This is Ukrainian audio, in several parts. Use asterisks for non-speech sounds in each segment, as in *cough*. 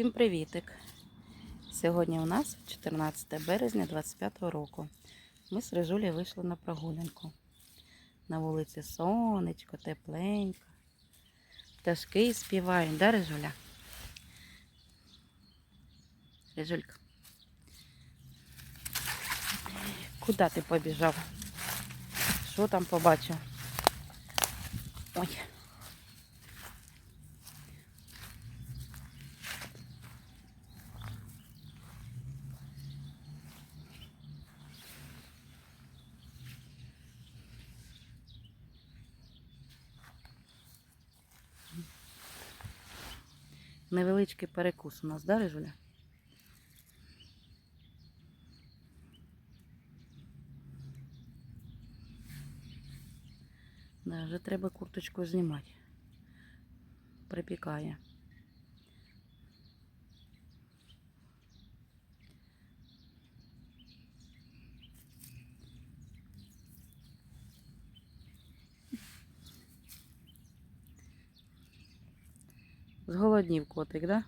Всім привітик! Сьогодні у нас 14 березня 25 року. Ми з Рижулі вийшли на прогулянку. На вулиці сонечко, тепленько. Пташки співають, да, Рижуля? Рижулька. Куди ти побіжав? Що там побачив? Ой. Невеличкий перекус у нас, да, Рижуля? Да, вже треба курточку знімати. Припікає. Зголоднів котик, да?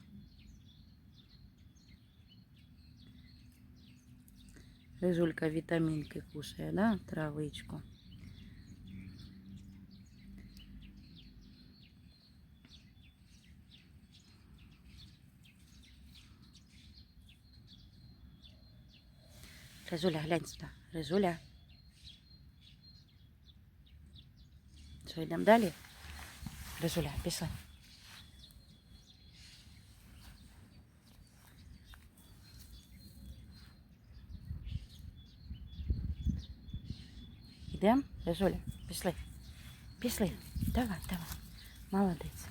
Рижулька вітамінки кушає, да? Травичку. Рижуля, глянь сюди. Рижуля. Що, йдемо далі? Рижуля, пішли. Йдемо? Рижуля, пішли. Пішли. Давай, давай. Молодець.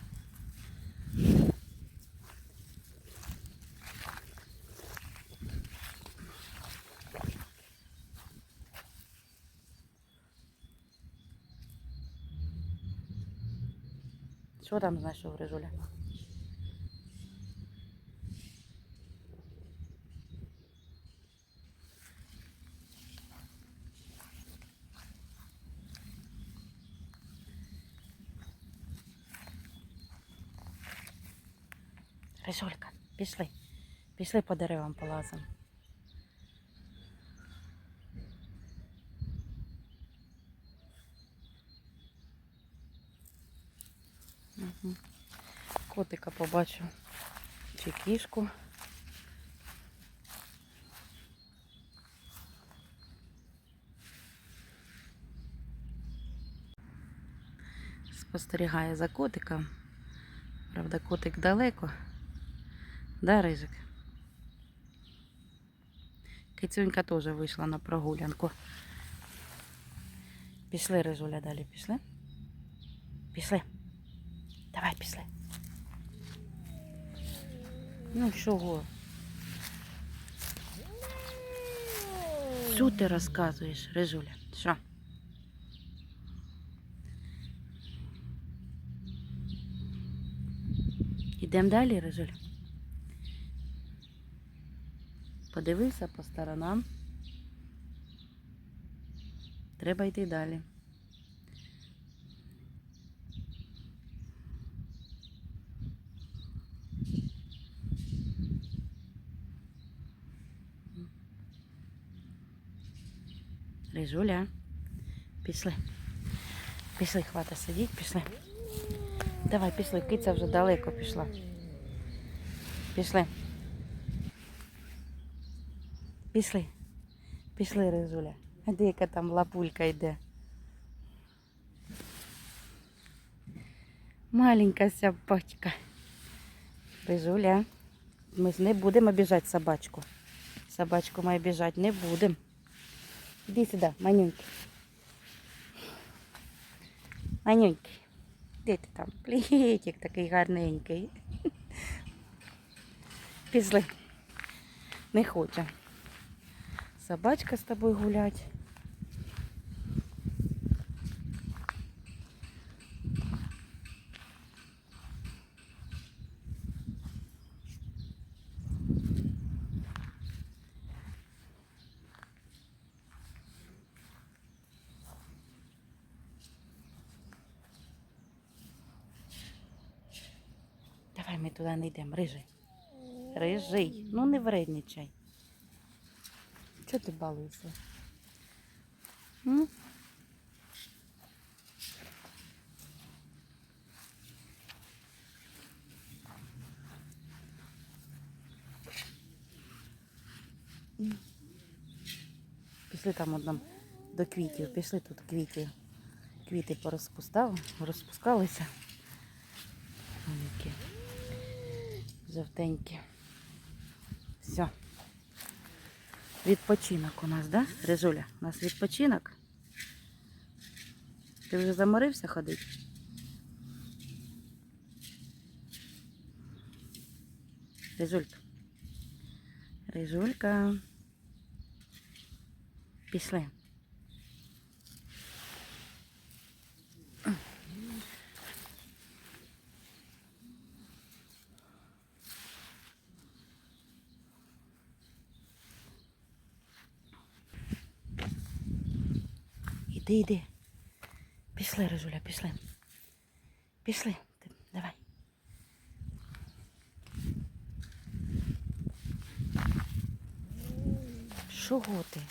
Що там знайшов Рижуля? Рижулька, пішли. Пішли по деревам полазимо. Угу. Котика побачу. Чи кішку. Спостерігає за котиком. Правда, котик далеко. Да, Рижик? Кицюнька теж вийшла на прогулянку. Пішли, Рижуля, далі пішли. Пішли. Давай пішли. Ну чого? Що ти розказуєш, Рижуля? Що? Ідемо далі, Рижуль? Подивився по сторонам. Треба йти далі. Рижуля, пішли. Пішли, хвата сидіть, пішли. Давай, пішли, киця вже далеко пішла. Пішли. Пішли. Пішли, Рижуля. А де яка там лапулька йде? Маленька собачка. Рижуля. Ми ж не будемо обіжати собачку. Собачку ми обіжати не будемо. Іди сюди, манюнький. Манюнький. Де ти там? Плітик такий гарненький. Пішли. Не хоче. Собачка з тобою гулять. Давай ми туди не йдемо, рижий. Рижий. Ну не вредничай. Чого ти балуєшся? М? Пішли там одному до квітів, пішли тут квіти. Квіти порозпускали, розпускалися. Які жовтенькі. Все. Відпочинок у нас, да? Режуля, у нас відпочинок. Ти вже заморився ходити? Режулька. Режулька. Пішли. Іди, іди. Пішли, Режуля, пішли. Пішли. Давай. Чого ти?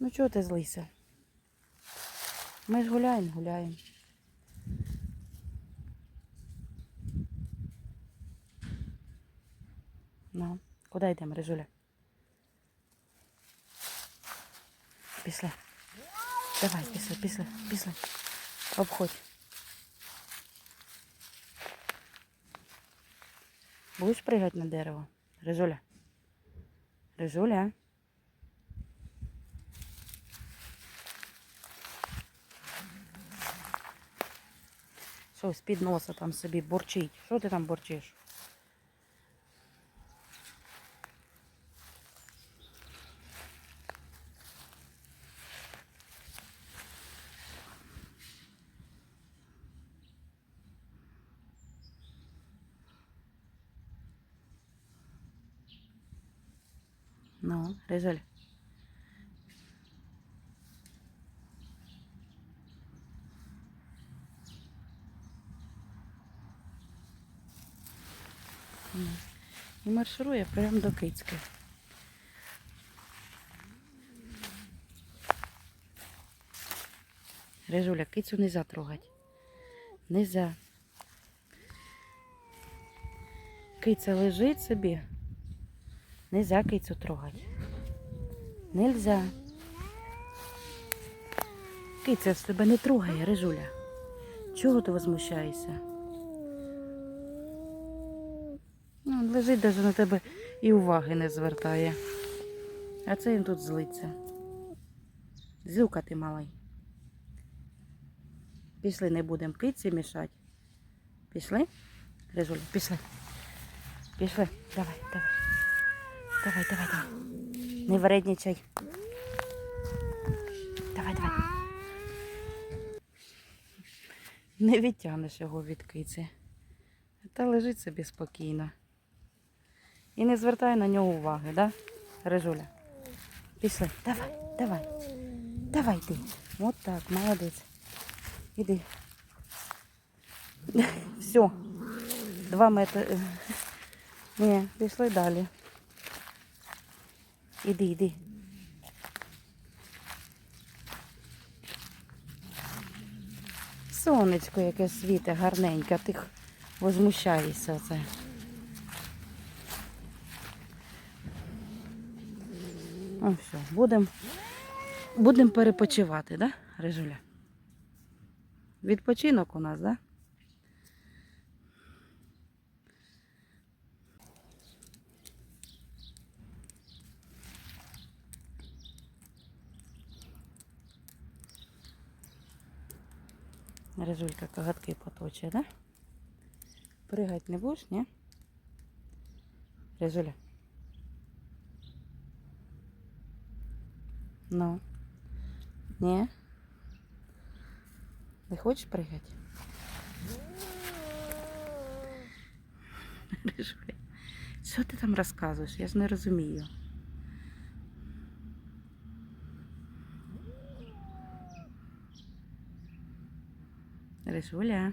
Ну чого ти злися? Ми ж гуляємо, гуляємо. Ну, куди йдемо, Режуля? Пішли. Давай, пішли, пішли, пішли. Обходь. Будеш пригати на дерево? Режуля? Режуля? Що з-під носа там собі борчить? Що ти там борчиш? Режуль. Ну, І марширує прямо до Кицьки. Режуля, кицю нельзя трогать. Нельзя. Киця лежить собі. Нельзя кицю трогать. Нельзя. Киця з тебе не трогає, Режуля. Чого ти возмущаєшся? Ну, лежить навіть на тебе і уваги не звертає. А це він тут злиться. Зюка ти малий. Пішли, не будемо киці мішати. Пішли? Режуля, пішли. Пішли. Давай, давай. Давай, давай, давай. Не вредничай. Давай, давай. Не відтягнеш його від киці. Та лежить собі спокійно. І не звертай на нього уваги, да? Режуля? Пішли. Давай, давай. Давай йди. От так, молодець. Іди. Все. Два метри. Ні, пішли далі. Іди, іди. Сонечко яке світе, гарненьке, ти возмущаєшся оце. Ну все, будемо будем перепочивати, да, Режуля? Відпочинок у нас, да? Режулька коготки поточе, да? Пригать не будеш, ні? Режуля. Ну. Ні? Не хочеш пригати? *laughs* Режуля. Що ти там розказуєш? Я ж не розумію. Рижуля.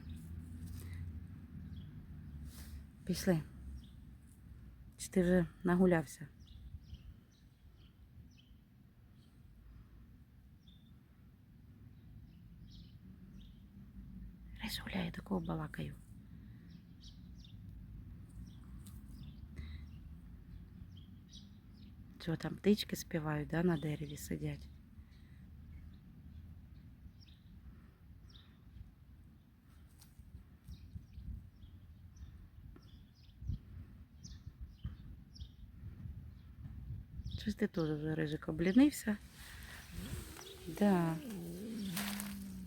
Пішли. Чи ти вже нагулявся? Рижуля, я такого балакаю. Що там птички співають, да, на дереві сидять. Щось ти теж вже рижик облінився. Да.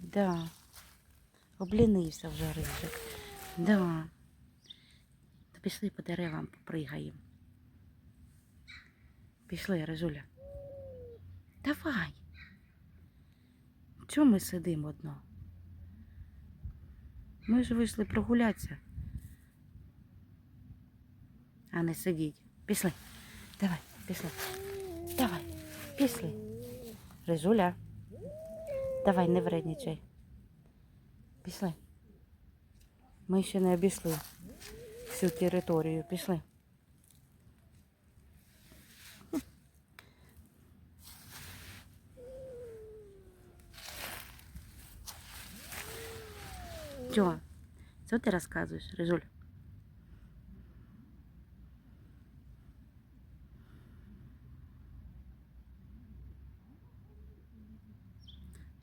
Да. Облінився вже рижик. Да. Та пішли по деревам попригаємо. Пішли, Рижуля. Давай. Чому ми сидимо одно? Ми ж вийшли прогулятися. А не сидіть. Пішли. Давай, пішли. Давай, пішли. Рижуля. Давай, не вредничай. Пішли. Ми ще не обійшли всю територію. Пішли. Чого? Що ти розказуєш, Рижуль?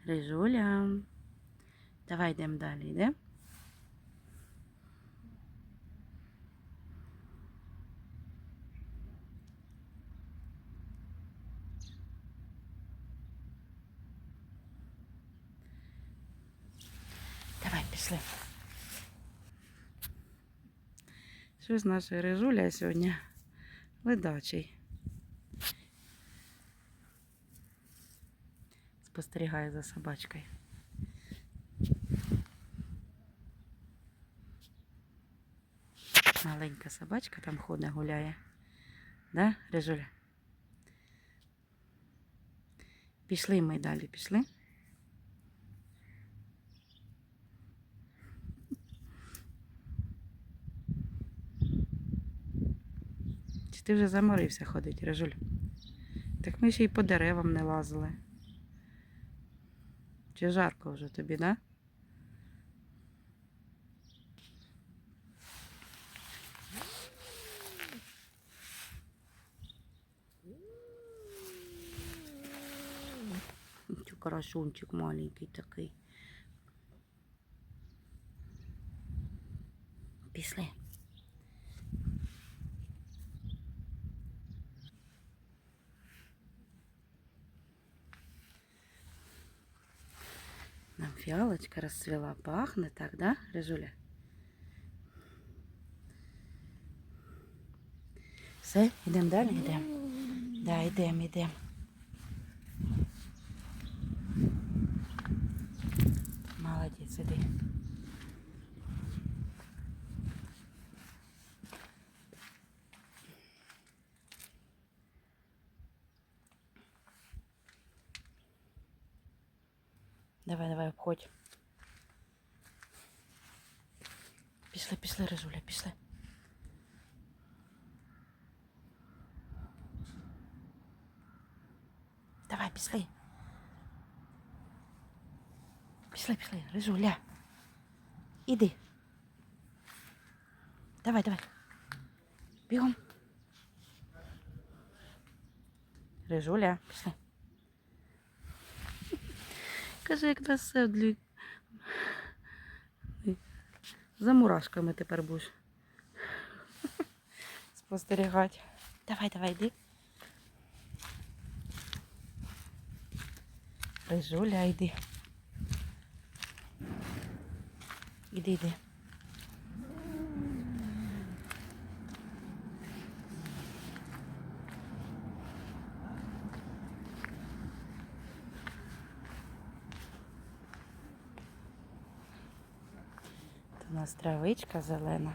Рижуля. Давай йдемо далі, йде? Давай, пішли. Що з нашої рижуля сьогодні? Ледачий. Спостерігає за собачкою. Маленька собачка там ходить, гуляє. Да, Рижуля? Пішли ми далі, пішли. Чи ти вже заморився ходити, Рижуль? Так ми ще й по деревам не лазили. Чи жарко вже тобі, да? Карасунчик маленький такий. Пішли. Нам фиалочка расцвела. Пахнет так, да, Рижуля? Все, йдемо далі, йдемо. Да, йдемо, йдемо. Молодець, іди. Пішли, пішли, Рижуля. Іди. Давай, давай. Бігом. Рижуля, пішли. Каже, як седлі. За мурашками тепер будеш спостерігати. Давай, давай, йди. Рижуля, йди. Іди. Тут у нас травичка зелена.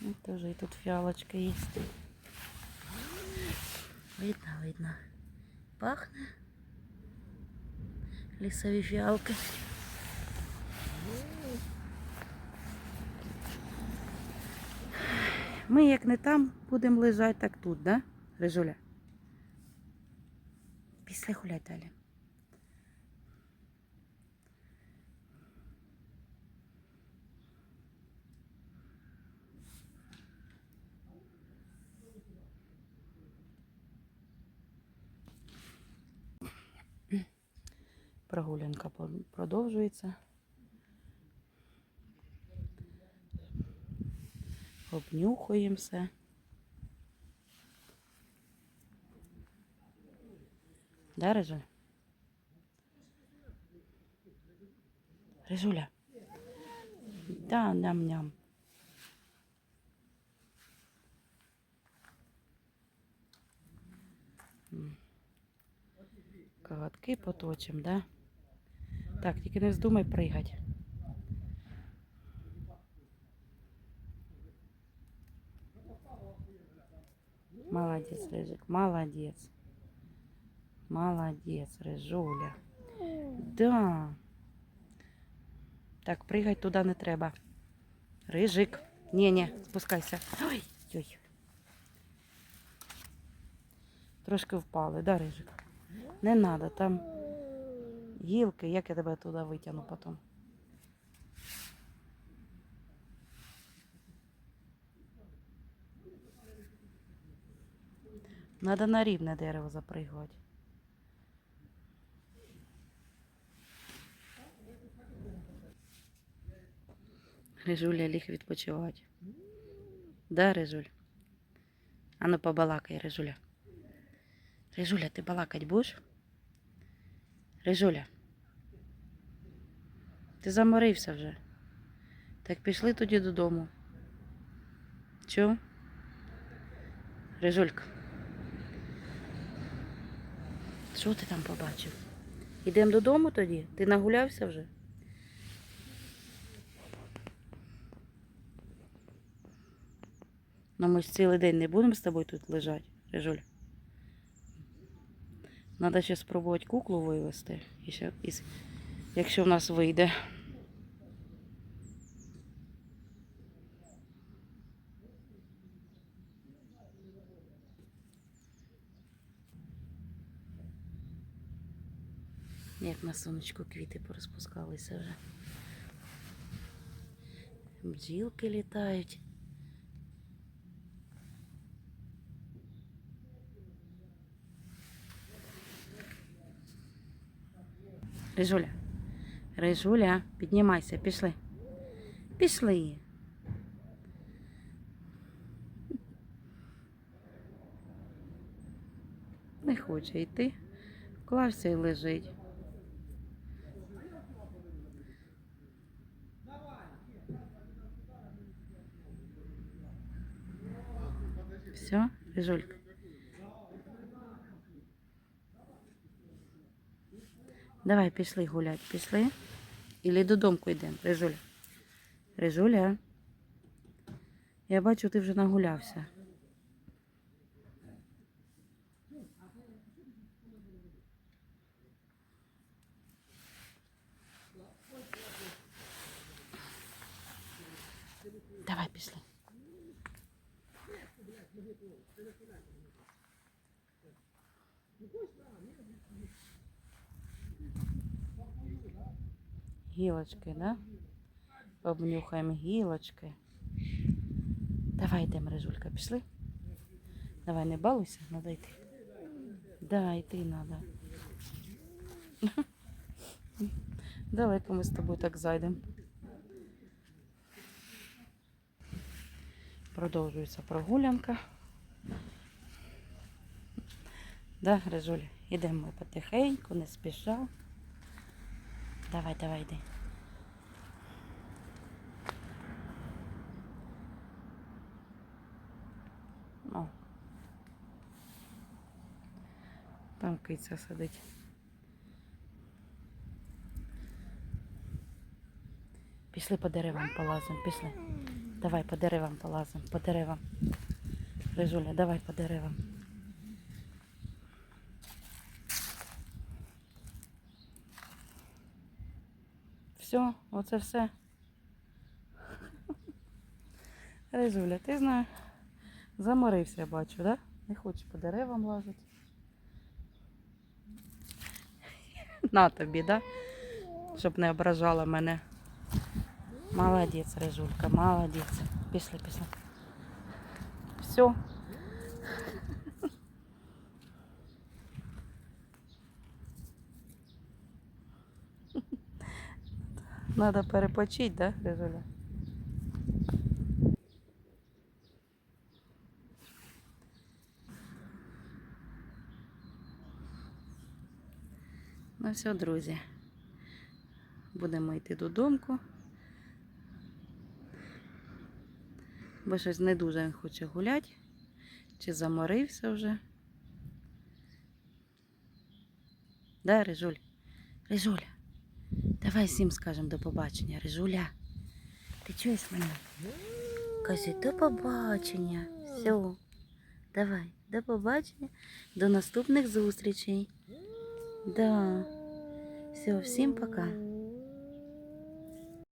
Ну, тоже и тут фиалочка есть. Видно, видно. Пахне. Лісові. Ми як не там будемо лежати, так тут, да, Рижуля? Після гуляй далі. Прогулянка продовжується. Обнюхуємо все. Да, Рижуля? Рижуля? Да, ням-ням. Коготки поточим, да? Так, тільки не вздумай пригать. Молодец, Рыжик, молодец. Молодец, Рыжуля. Да. Так, пригать туди не треба. Рижик. Ні, спускайся. Ой, ой. Трошки впали, да, Рижик? Не треба, там гілки, як я тебе туди витягну потім. Надо на рівне дерево запригувати. Рижуля ліг відпочивати. Да, Рижуль? А ну побалакай, Рижуля. Рижуля, ти балакать будеш? Рижуля. Ти заморився вже. Так пішли тоді додому. Чув? Рижулька. Що ти там побачив? Ідемо додому тоді? Ти нагулявся вже? Ну ми ж цілий день не будемо з тобою тут лежати, Рижуль. Треба ще спробувати куклу вивезти, якщо в нас вийде. Як на сонечку квіти порозпускалися вже. Бджілки літають. Рижуля. Рижуля, піднімайся, пішли. Пішли. Не хоче йти. Вклався і лежить. Все, Рижулька. Давай, пішли гулять, пішли. Ілі додомку йдемо, Рижуля. Рижуля. Я бачу, ти вже нагулявся. Давай, пішли. Гілочки, да? Обнюхаємо гілочки. Давай йдемо, Рижулька, пішли. Давай, не балуйся, надо йти. Да, йти надо. Далеко ми з тобою так зайдемо. Продовжується прогулянка. Да, Рижуля, йдемо потихеньку, не спіша. Давай, давай, йди. Там киця сидить. Пішли по деревам полазимо, пішли. Давай по деревам полазимо, по деревам. Рижуля, давай по деревам. Все, оце все. Рижуля, ти знаєш, заморився, бачу, да? Не хоче по деревам лазити. На тобі, да? Щоб не ображала мене. Молодець, Рижулька, молодець. Пішли, пішли. Все. *laughs* Надо перепочити, да, Рижуля? Ну все, друзі. Будемо йти додому. Бо щось не дуже він хоче гуляти. Чи заморився вже. Да, Рижуль? Рижуля, давай всім скажемо до побачення. Рижуля, ти чуєш мене? Кажи до побачення. Все. Давай, до побачення. До наступних зустрічей. Да. Все, всім пока.